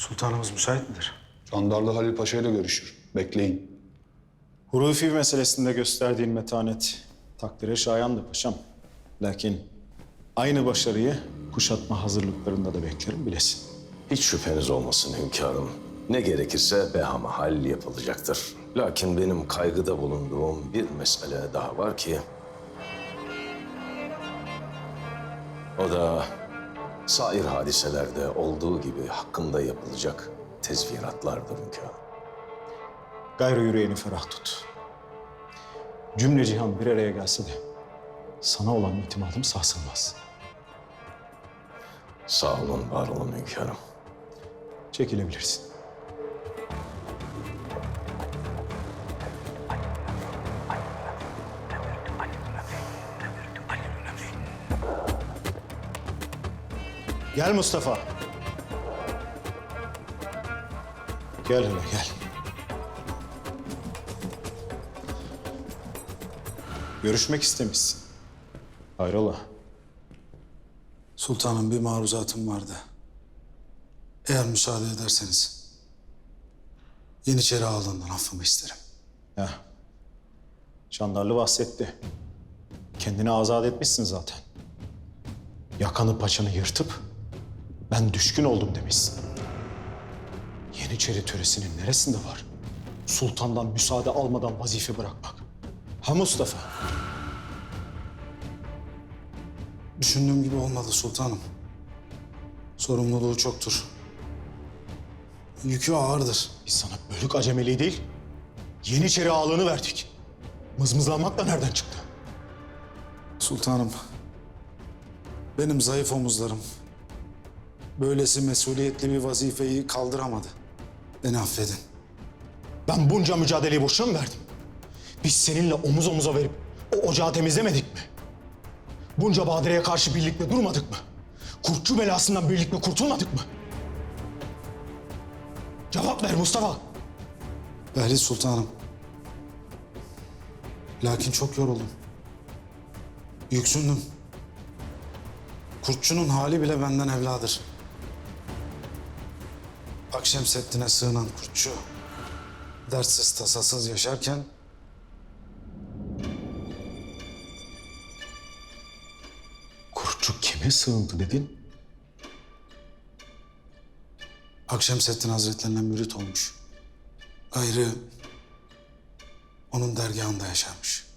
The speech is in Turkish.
Sultanımız müsait midir? Candarlı Halil Paşa ile görüşür. Bekleyin. Hurufi meselesinde gösterdiğin metanet takdire şayandı paşam. Lakin aynı başarıyı kuşatma hazırlıklarında da beklerim bilesin. Hiç şüpheniz olmasın hünkârım. Ne gerekirse behamahal yapılacaktır. Lakin benim kaygıda bulunduğum bir mesele daha var ki... O da sair hadiselerde olduğu gibi hakkında yapılacak tezviratlardır hünkârım. Gayrı yüreğini ferah tut. Cümle cihan bir araya gelse de sana olan itimadım sarsılmaz. Sağ olun, var olun hünkârım. Çekilebilirsin. Gel Mustafa. Gel hele gel. Görüşmek istemişsin. Hayrola? Sultanım bir maruzatım vardı. Eğer müsaade ederseniz Yeniçeri Ağalığından affımı isterim. Ya. Çandarlı bahsetti. Kendini azat etmişsin zaten. Yakanı paçanı yırtıp ben düşkün oldum demişsin. Yeniçeri töresinin neresinde var? Sultandan müsaade almadan vazife bırakmak. Ha Mustafa? Düşündüğüm gibi olmadı sultanım. Sorumluluğu çoktur. Yükü ağırdır. Biz sana bölük acemeliği değil, Yeniçeri ağalığını verdik. Mızmızlanmak da nereden çıktı? Sultanım, benim zayıf omuzlarım böylesi mesuliyetli bir vazifeyi kaldıramadı. Beni affedin. Ben bunca mücadeleyi boşuna mı verdim? Biz seninle omuz omuza verip o ocağı temizlemedik mi? Bunca badireye karşı birlikte durmadık mı? Kurtçu belasından birlikte kurtulmadık mı? Cevap ver Mustafa. Behli sultanım. Lakin çok yoruldum. Yüksündüm. Kurtçunun hali bile benden evladır. Akşemseddin'e sığınan kurtçu, dertsiz tasasız yaşarken Kurtçu kime sığındı dedin? Akşemseddin Hazretlerinden mürit olmuş. Gayrı onun dergahında yaşarmış.